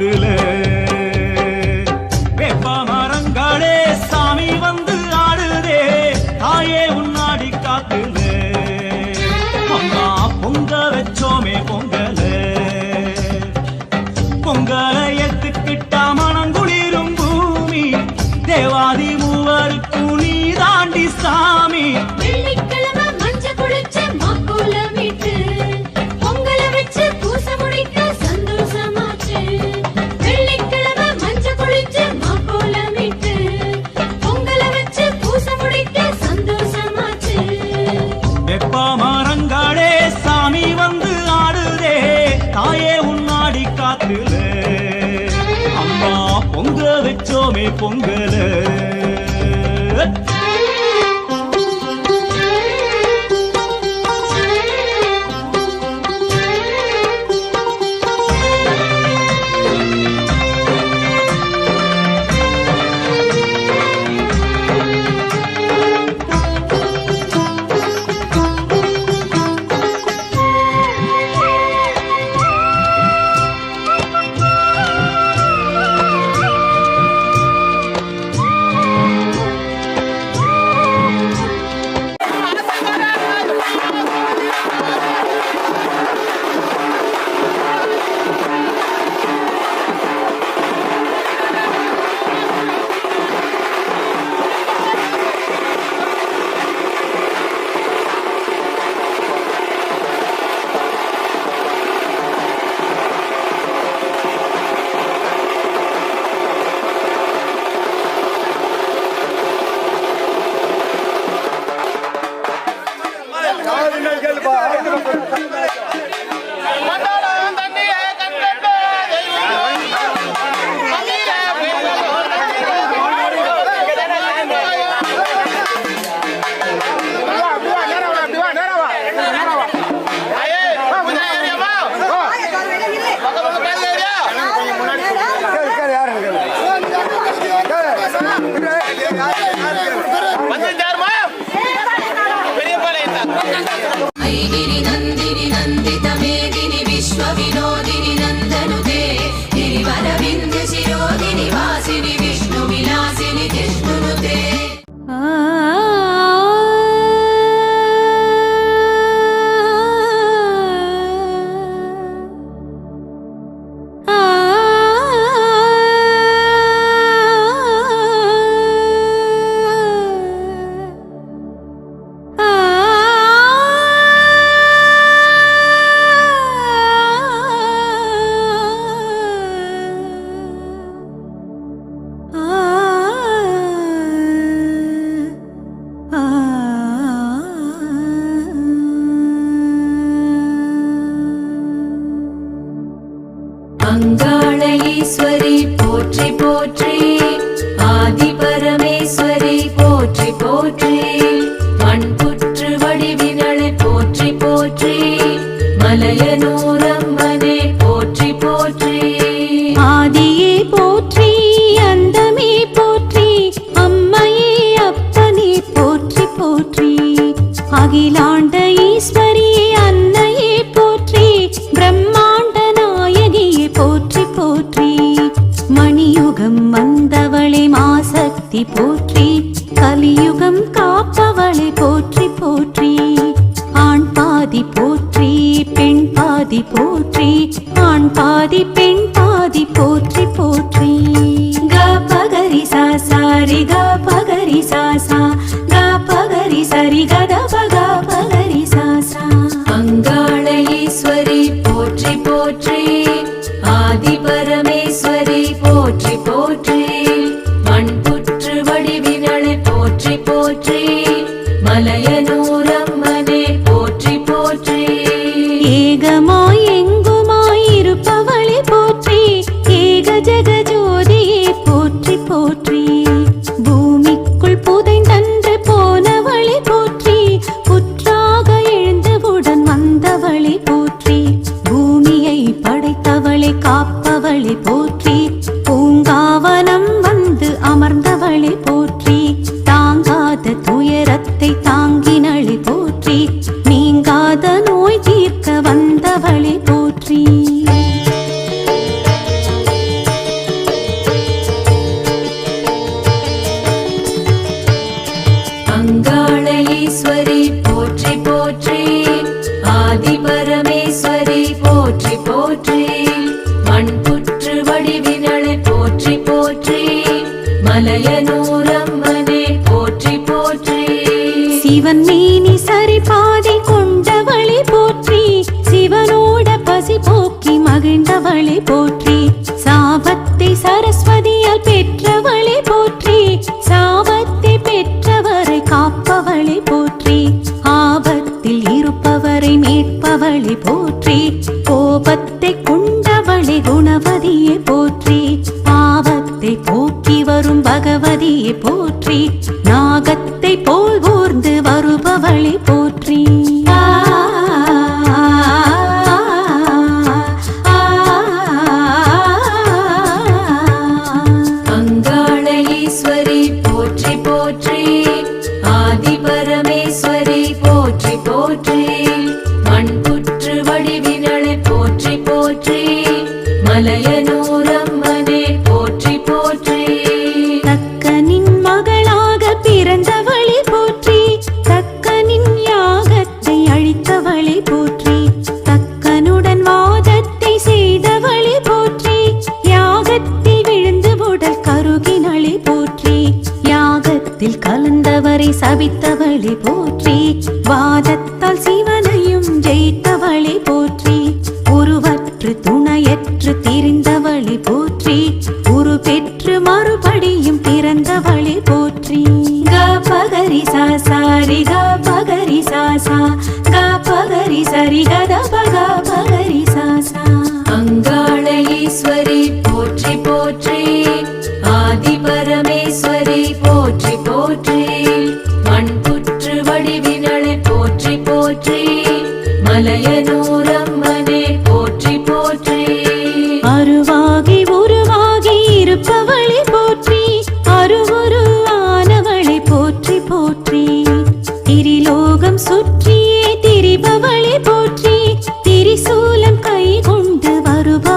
காத்துல போற்றி போற்றி. 我的。जग जो அங்காள ஈஸ்வரி போற்றி போற்றி. ஆதி பரமேஸ்வரி போற்றி போற்றி. மண் புற்று வடிவினளை போற்றி போற்றி. மலையனூரம்மனே போற்றி போற்றி. சிவன் மீனி சரி பாதி கொண்டவளை போற்றி. சிவனோட பசி போக்கி மகிழ்ந்தவளை போற்றி. கொண்டவளி போற்றி கோபத்தை கொண்டவளி குணவதியை போற்றி பாவத்தை போக்கி வரும் பகவதியை போற்றி நாகத்தை போல் ஊர்ந்து வருபவளி போற்றி. పగరి సా సారి గా పగరి సా సా గా పగరి సరి గద పగ పగరి సా సా అంగాళ ఈశ్వరి పోற்றி போற்றி. ஆதி பரமேஸ்வரி போற்றி போற்றி. மண்புற்று வடிவினளை போற்றி போற்றி. மலையனோ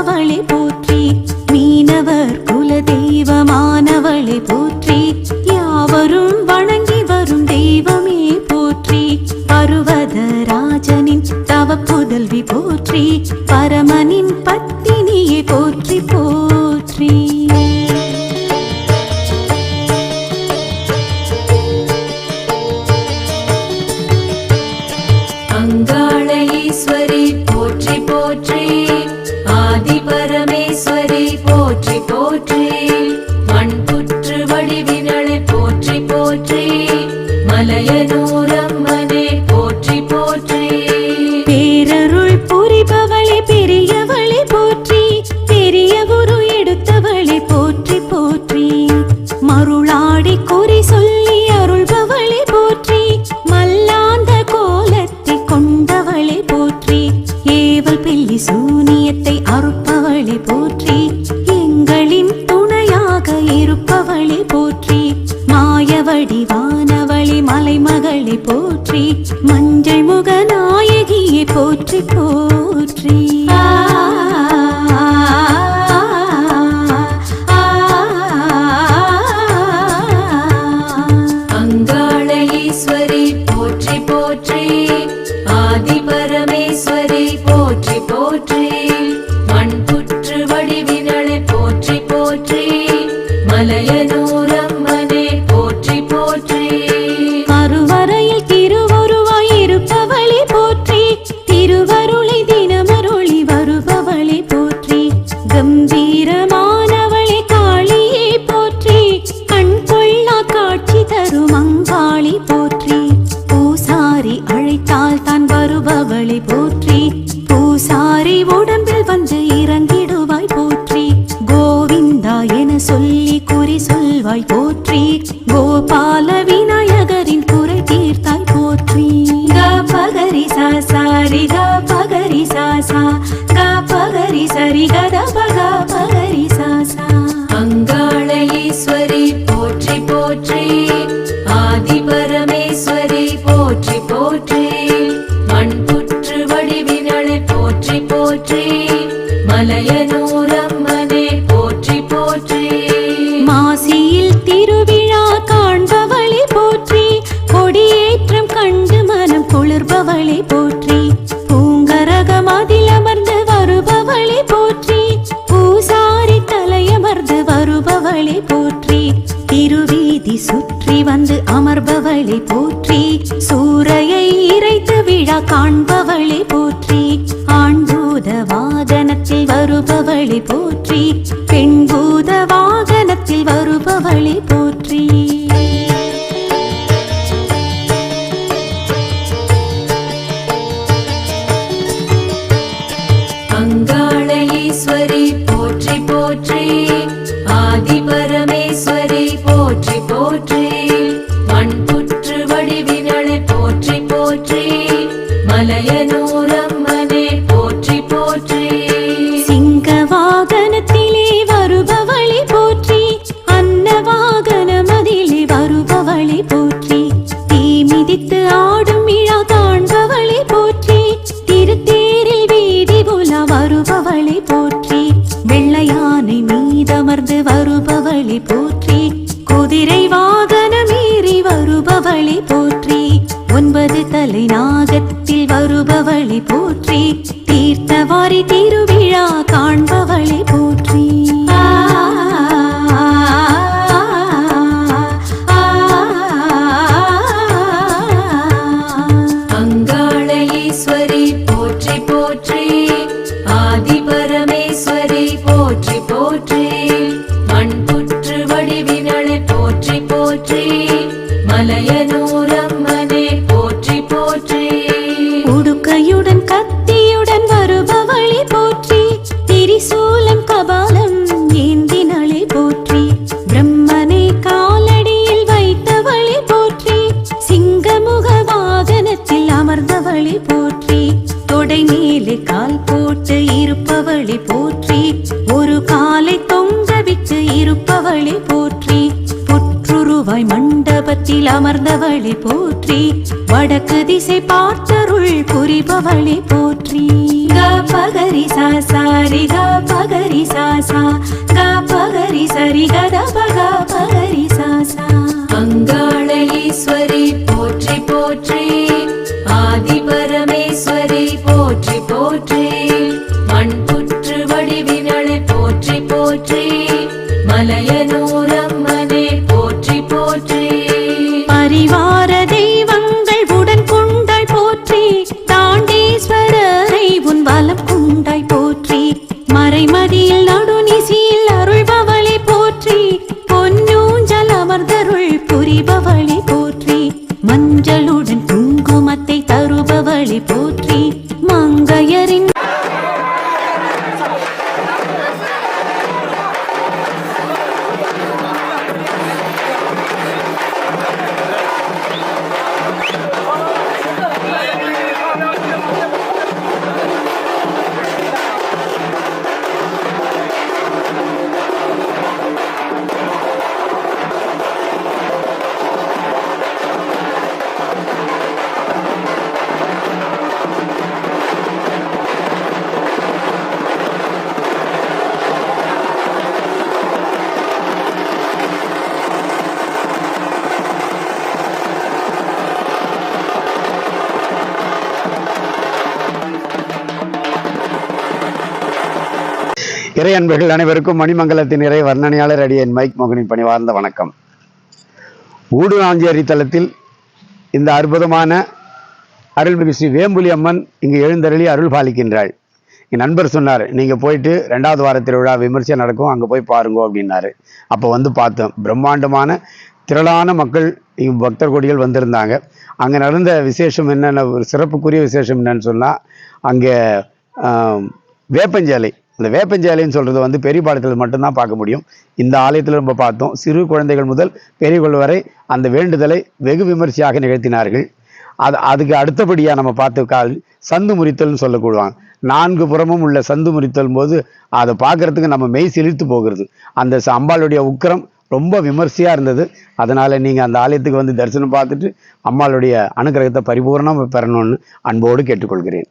அவளை போற்றி மீனவர் குல தெய்வமானவளை போற்றி யாவரும் வணங்கி வரும் தெய்வமே போற்றி பருவத ராஜனின் தவ புதல்வி போற்றி பரமனின் பத்தினியை போற்றி போ மாலை மகளை போற்றி மஞ்சள் முக நாயகியை போற்றி போற்றி. போற்றி. சூரையை இறைத்து விழா காண்பவளி போற்றி. ஆண்பூத வாதனத்தில் வருபவளி போற்றி. மேலே கால் போற்ற இருப்பவளை போற்றி. ஒரு காலை தொங்க விட்டு இருப்பவளை போற்றி. புற்றுருவாய் மண்டபத்தில் அமர்ந்தவளை போற்றி. வடக்கு திசை பார்த்தருள் புரிபவளை போற்றி. பகரி சாரி பகரி சாசா பகரி சரி கத பகரி போற்றி மலையனூரம்மனை போற்றி போற்றி. பரிவா இறை அன்பர்கள் அனைவருக்கும் மணிமங்கலத்தின் இறை வர்ணனையாளர் அடியன் மைக் மோகனின் பணிவார்ந்த வணக்கம். ஊடுநாஞ்சியரி தலத்தில் இந்த அற்புதமான அருள்மிகு ஸ்ரீ வேம்புலி அம்மன் இங்கு எழுந்தருளி அருள் பாலிக்கின்றாள் என் நண்பர் சொன்னார் நீங்கள் போயிட்டு ரெண்டாவது வார திருவிழா விமர்சையாக நடக்கும் அங்கே போய் பாருங்க அப்படின்னாரு. அப்போ வந்து பார்த்தோம் பிரம்மாண்டமான திரளான மக்கள் இங்கு பக்தர் கொடிகள் வந்திருந்தாங்க. அங்கே நடந்த விசேஷம் என்னென்ன ஒரு சிறப்புக்குரிய விசேஷம் என்னன்னு சொன்னால் அங்கே வேப்பஞ்சாலை. அந்த வேப்பஞ்சாலைன்னு சொல்கிறது வந்து பெரிய பாளையத்தில் மட்டும்தான் பார்க்க முடியும். இந்த ஆலயத்தில் நம்ம பார்த்தோம் சிறு குழந்தைகள் முதல் பெரியவர்கள் வரை அந்த வேண்டுதலை வெகு விமர்சையாக நிகழ்த்தினார்கள். அது அதுக்கு அடுத்தபடியாக நம்ம பார்த்து கால் சந்து முறித்தல்னு சொல்லக்கூடுவாங்க. நான்கு புறமும் உள்ள சந்து முறித்தல் போது அதை பார்க்கறதுக்கு நம்ம மெய் சிலிர்த்து போகிறது. அந்த அம்பாளுடைய உக்கிரம் ரொம்ப விமர்சையாக இருந்தது. அதனால் நீங்கள் அந்த ஆலயத்துக்கு வந்து தரிசனம் பார்த்துட்டு அம்மாளுடைய அனுகிரகத்தை பரிபூர்ணமாக பெறணும்னு அன்போடு கேட்டுக்கொள்கிறேன்.